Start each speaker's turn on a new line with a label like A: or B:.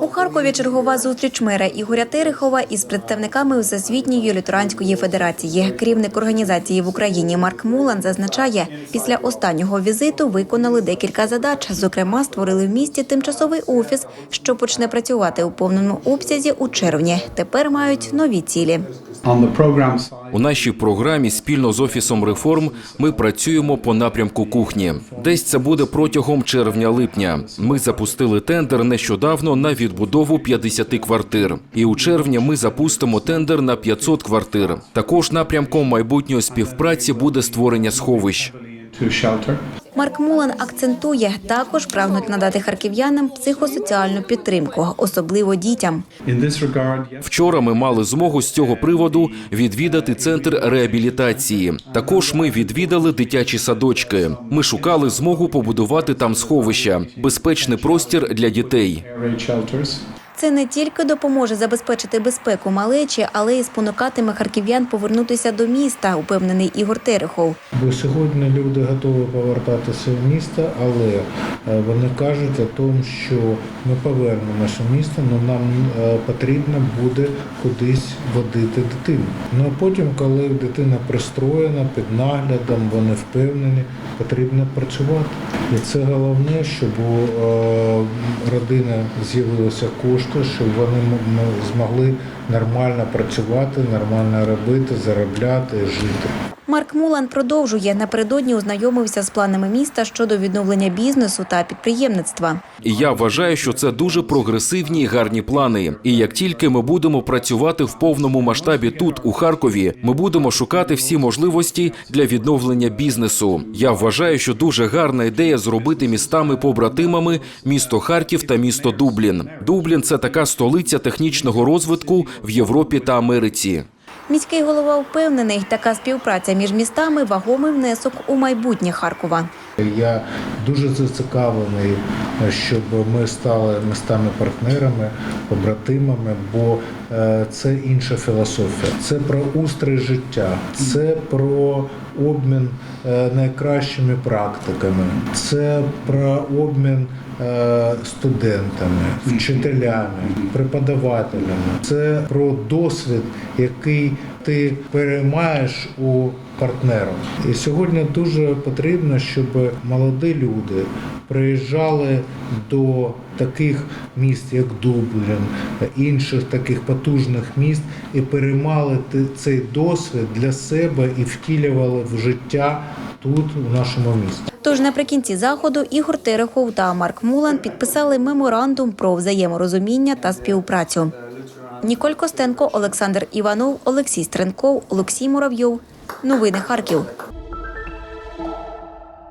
A: У Харкові чергова зустріч мера Ігоря Терехова із представниками Всесвітньої лютеранської федерації. Керівник організації в Україні Марк Мулан зазначає, після останнього візиту виконали декілька задач. Зокрема, створили в місті тимчасовий офіс, що почне працювати у повному обсязі у червні. Тепер мають нові цілі.
B: У нашій програмі спільно з офісом реформ ми працюємо по напрямку кухні. Десь це буде протягом червня-липня. Ми запустили тендер нещодавно на відбудову 50 квартир. І у червні ми запустимо тендер на 500 квартир. Також напрямком майбутньої співпраці буде створення сховищ.
A: Марк Мулан акцентує, також прагнуть надати харків'янам психосоціальну підтримку, особливо дітям.
C: In this regard, yes,
B: Вчора ми мали змогу з цього приводу відвідати центр реабілітації. Також ми відвідали дитячі садочки. Ми шукали змогу побудувати там сховища, безпечний простір для дітей.
A: Це не тільки допоможе забезпечити безпеку малечі, але й спонукатиме харків'ян повернутися до міста, упевнений Ігор Терехов.
D: Бо сьогодні люди готові повертатися в місто, але е, вони кажуть о тому, що ми повернемося в місто, але нам е, потрібно буде кудись водити дитину. Ну а потім, коли дитина пристроєна під наглядом, вони впевнені, потрібно працювати. І це головне, щоб е, родини з'явилися кошти, щоб вони змогли нормально працювати, нормально робити, заробляти, жити.
A: Марк Мулан продовжує напередодні ознайомився з планами міста щодо відновлення бізнесу та підприємництва.
B: Я вважаю, що це дуже прогресивні і гарні плани. І як тільки ми будемо працювати в повному масштабі тут, у Харкові, ми будемо шукати всі можливості для відновлення бізнесу. Я вважаю, що дуже гарна ідея зробити містами побратимами місто Харків та місто Дублін. Дублін це така столиця технічного розвитку в Європі та Америці.
A: Міський голова впевнений, така співпраця між містами вагомий внесок у майбутнє Харкова.
D: Я дуже зацікавлений, щоб ми стали містами партнерами, побратимами, бо е, це інша філософія. Це про устрій життя, це про обмін е, найкращими практиками, це про обмін е, студентами, вчителями, преподавателями. Це про досвід, який ти переймаєш у партнерів. І сьогодні дуже потрібно, щоб молоді люди приїжджали до таких міст, як Дублін, інших таких потужних міст, і переймали цей досвід для себе і втілювали в життя тут, у нашому місті.
A: Тож наприкінці заходу Ігор Терехов та Марк Мулан підписали меморандум про взаєморозуміння та співпрацю. Ніколь Костенко, Олександр Іванов, Олексій Стренков, Олексій Муравйов. Новини Харків.